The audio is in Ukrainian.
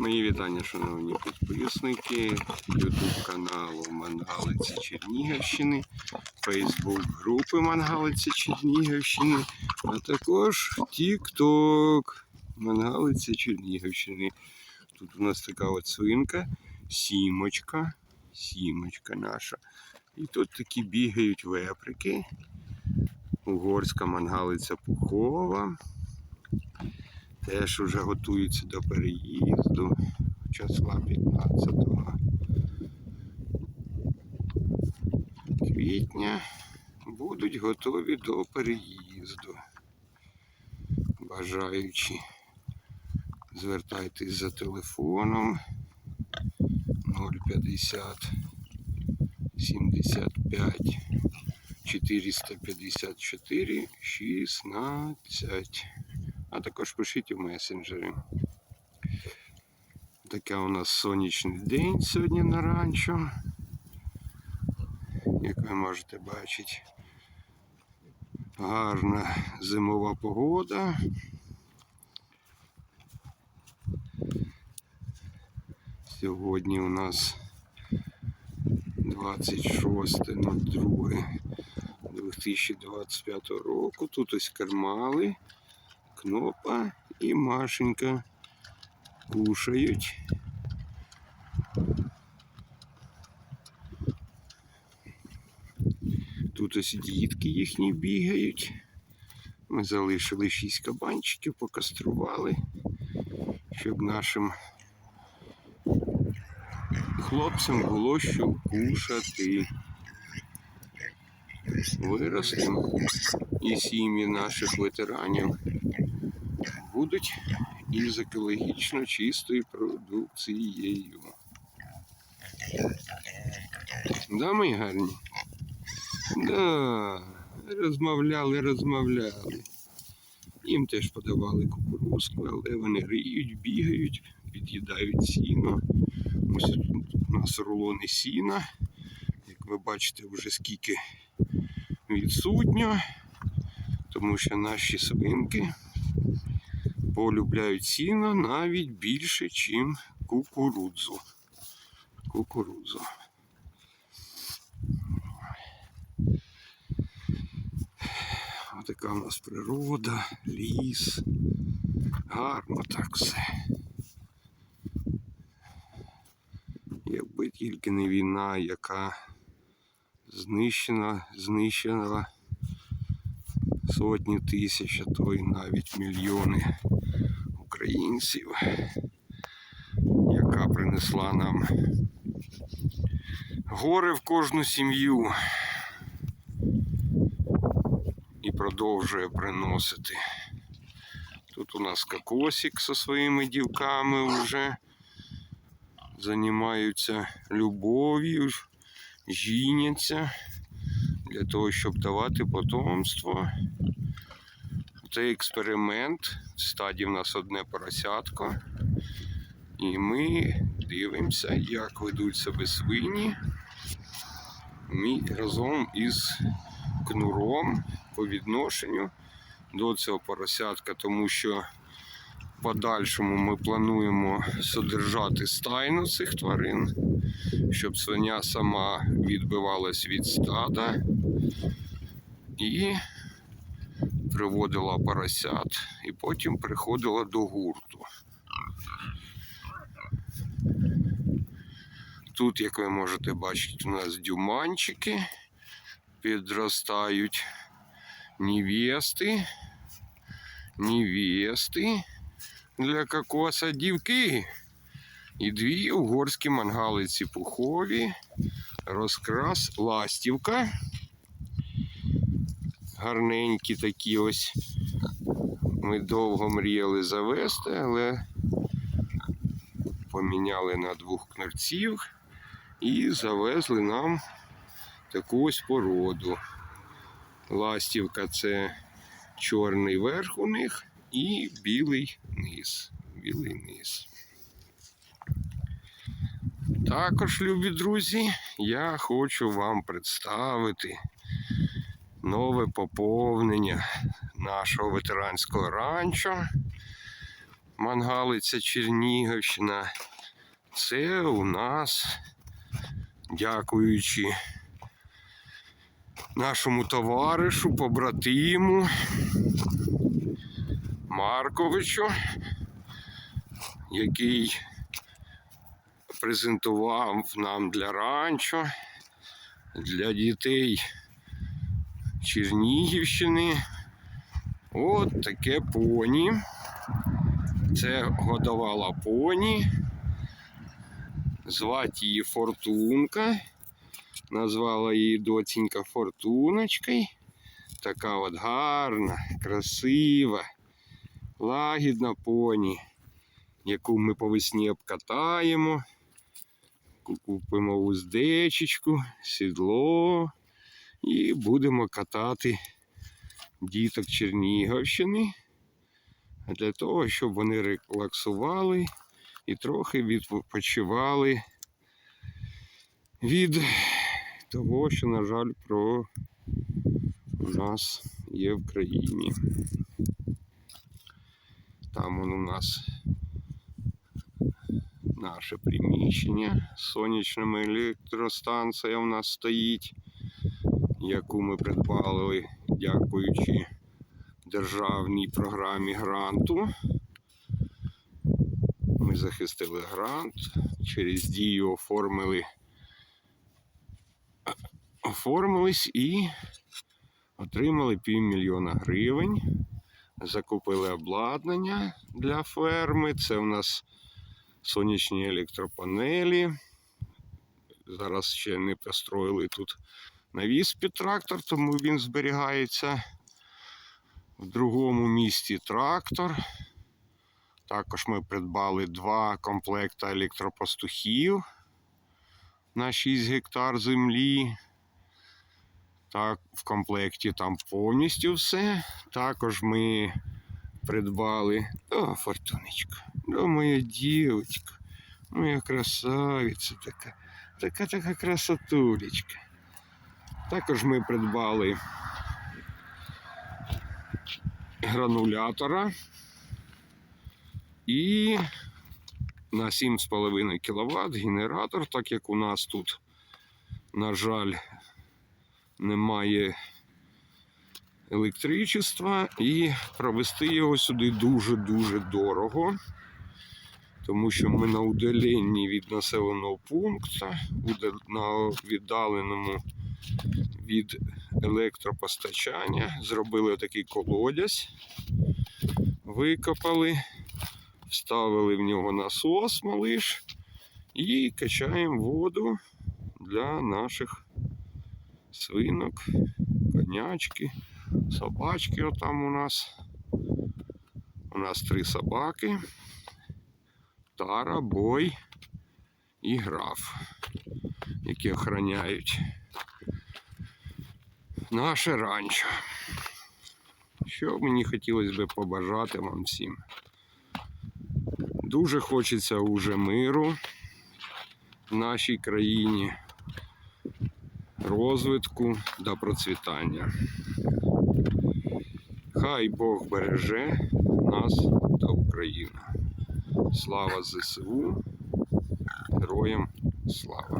Мої вітання, шановні підписники YouTube каналу Мангалиці Чернігівщини, Facebook групи Мангалиці Чернігівщини, а також TikTok Мангалиці Чернігівщини. Тут у нас така от свинка, сімочка, сімочка наша. І тут такі бігають веприки. Угорська мангалиця пухова. Теж вже готуються до переїзду числа 15 квітня будуть готові до переїзду. Бажаючи, звертайтесь за телефоном 050 75 454 16 а також пишіть у месенджері. Таке у нас сонячний день сьогодні на ранчо. Як ви можете бачити, гарна зимова погода. Сьогодні у нас 26.02.2025 року. Тут ось кермали. Кнопа і Машенька кушають. Тут ось дітки їхні бігають. Ми залишили шість кабанчиків, покастрували, щоб нашим хлопцям було що кушати. Виростемо і сім'ї наших ветеранів будуть із екологічно чистою продукцією. Да, мої гарні? Да, розмовляли, розмовляли. Їм теж подавали кукурузку, але вони риють, бігають, під'їдають сіно. Ось тут у нас рулони сіна. Як ви бачите, вже скільки відсутньо, тому що наші свинки полюбляють сіно навіть більше, ніж кукурудзу. Кукурудзу. Отака у нас природа, ліс. Гарно так все. Якби тільки не війна, яка знищена, знищена сотні тисяч, а то й навіть мільйони українців, яка принесла нам горе в кожну сім'ю і продовжує приносити. Тут у нас кокосик зі своїми дівками вже займаються любов'ю, жіняться для того, щоб давати потомство. Це експеримент. В стадії в нас одне поросятко. І ми дивимося, як ведуть себе свині. Ми разом із кнуром по відношенню до цього поросятка, тому що в подальшому ми плануємо содержати стайну цих тварин, щоб свиня сама відбивалась від стада і приводила поросят, і потім приходила до гурту. Тут, як ви можете бачити, у нас дюманчики підростають невести, невести для кокоса дівки. І дві угорські мангалиці пухові, розкрас ластівка. Гарненькі такі ось. Ми довго мріяли завести, але поміняли на двох кнерців і завезли нам таку ось породу. Ластівка це чорний верх у них і білий низ. Білий низ. Також, любі друзі, я хочу вам представити нове поповнення нашого ветеранського ранчо. Мангалиця Чернігівщина. Це у нас, дякуючи нашому товаришу, побратиму Марковичу, який презентував нам для ранчо, для дітей Чернігівщини. От таке поні. Це годувала поні. Звати її Фортунка. Назвала її доцінька Фортуночкою. Така от гарна, красива, лагідна поні, яку ми по весні обкатаємо. Купимо уздечечку, сідло і будемо катати діток Чернігівщини для того, щоб вони релаксували і трохи відпочивали від того, що, на жаль, про у нас є в країні. Там он у нас наше приміщення, сонячна електростанція у нас стоїть, яку ми придбали, дякуючи державній програмі гранту. Ми захистили грант, через дію оформили, оформились і отримали півмільйона гривень. Закупили обладнання для ферми. Це у нас сонячні електропанелі. Зараз ще не построїли тут навіс під трактор, тому він зберігається в другому місті трактор. Також ми придбали два комплекти електропастухів на 6 гектар землі. Так, в комплекті там повністю все. Також ми придбали. О, фортунечка. О, моя дівчинка. Моя красавиця така. Така така красотулечка. Також ми придбали гранулятора і на 7,5 кВт генератор, так як у нас тут, на жаль, немає електричества, і провести його сюди дуже-дуже дорого, тому що ми на удаленні від населеного пункту, на віддаленому від електропостачання, зробили такий колодязь, викопали, вставили в нього насос малиш і качаємо воду для наших свинок, конячки, собачки отам у нас. У нас три собаки. Тара, бой і граф, які охороняють наше ранчо. Що мені хотілося би побажати вам всім. Дуже хочеться уже миру в нашій країні, розвитку та процвітання. Хай Бог береже нас та Україну. Слава ЗСУ, героям слава!